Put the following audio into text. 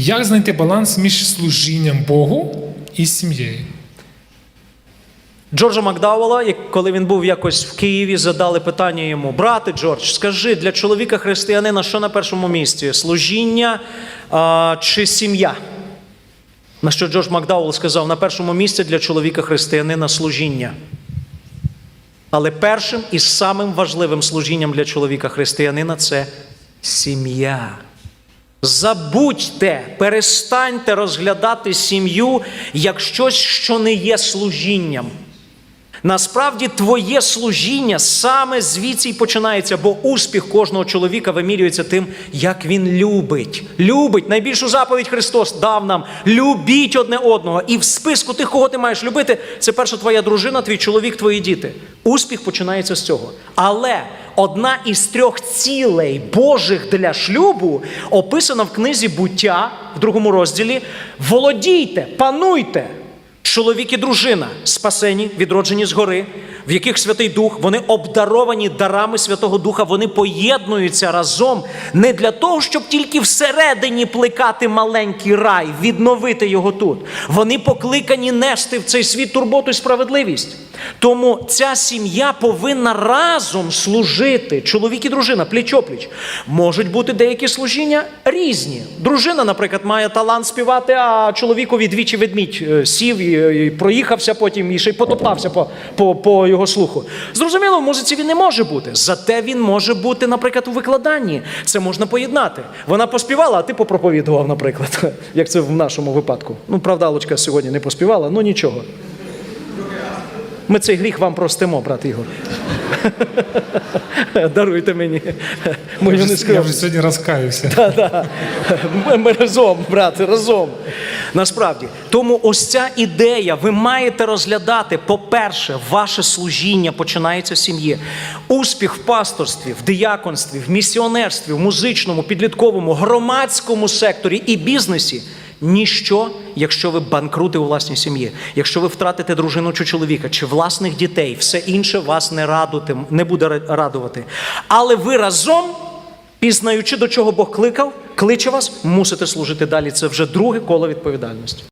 Як знайти баланс між служінням Богу і сім'єю? Джорджа Макдауела, коли він був якось в Києві, задали питання йому: брате Джордж, скажи для чоловіка християнина, що на першому місці? Служіння а, чи сім'я? На що Джордж Макдауел сказав: на першому місці для чоловіка християнина служіння. Але першим і самим важливим служінням для чоловіка християнина це сім'я. Забудьте, перестаньте розглядати сім'ю як щось, що не є служінням. Насправді, твоє служіння саме звідси й починається, бо успіх кожного чоловіка вимірюється тим, як він любить. Любить. Найбільшу заповідь Христос дав нам: любіть одне одного. І в списку тих, кого ти маєш любити, це перша твоя дружина, твій чоловік, твої діти. Успіх починається з цього. Але одна із трьох цілей Божих для шлюбу описана в книзі буття в другому розділі: володійте, пануйте. Чоловік і дружина спасені, відроджені згори, в яких Святий Дух, вони обдаровані дарами Святого Духа, вони поєднуються разом не для того, щоб тільки всередині плекати маленький рай, відновити його тут. Вони покликані нести в цей світ турботу і справедливість. Тому ця сім'я повинна разом служити. Чоловік і дружина, пліч-опліч. Можуть бути деякі служіння різні. Дружина, наприклад, має талант співати, а чоловікові двічі ведмідь е, сів і, і проїхався потім і ще й потоптався по, по, по його слуху. Зрозуміло, в музиці він не може бути. Зате він може бути, наприклад, у викладанні. Це можна поєднати. Вона поспівала, а ти попроповідував, наприклад, як це в нашому випадку. Ну, правда, Алочка сьогодні не поспівала, ну нічого. Ми цей гріх вам простимо, брат Ігор. Даруйте мені. Я Мою вже, я вже сьогодні розкаюся. Та-да. Ми, ми разом, брати, разом. Насправді. Тому ось ця ідея, ви маєте розглядати, по-перше, ваше служіння починається з сім'ї. Успіх в пасторстві, в дияконстві, в місіонерстві, в музичному, підлітковому, громадському секторі і бізнесі. Ніщо, якщо ви банкрути у власній сім'ї, якщо ви втратите дружину чи чоловіка, чи власних дітей, все інше вас не радути, не буде радувати. Але ви разом Пізнаючи, до чого Бог кликав, кличе вас, мусите служити далі. Це вже друге коло відповідальності.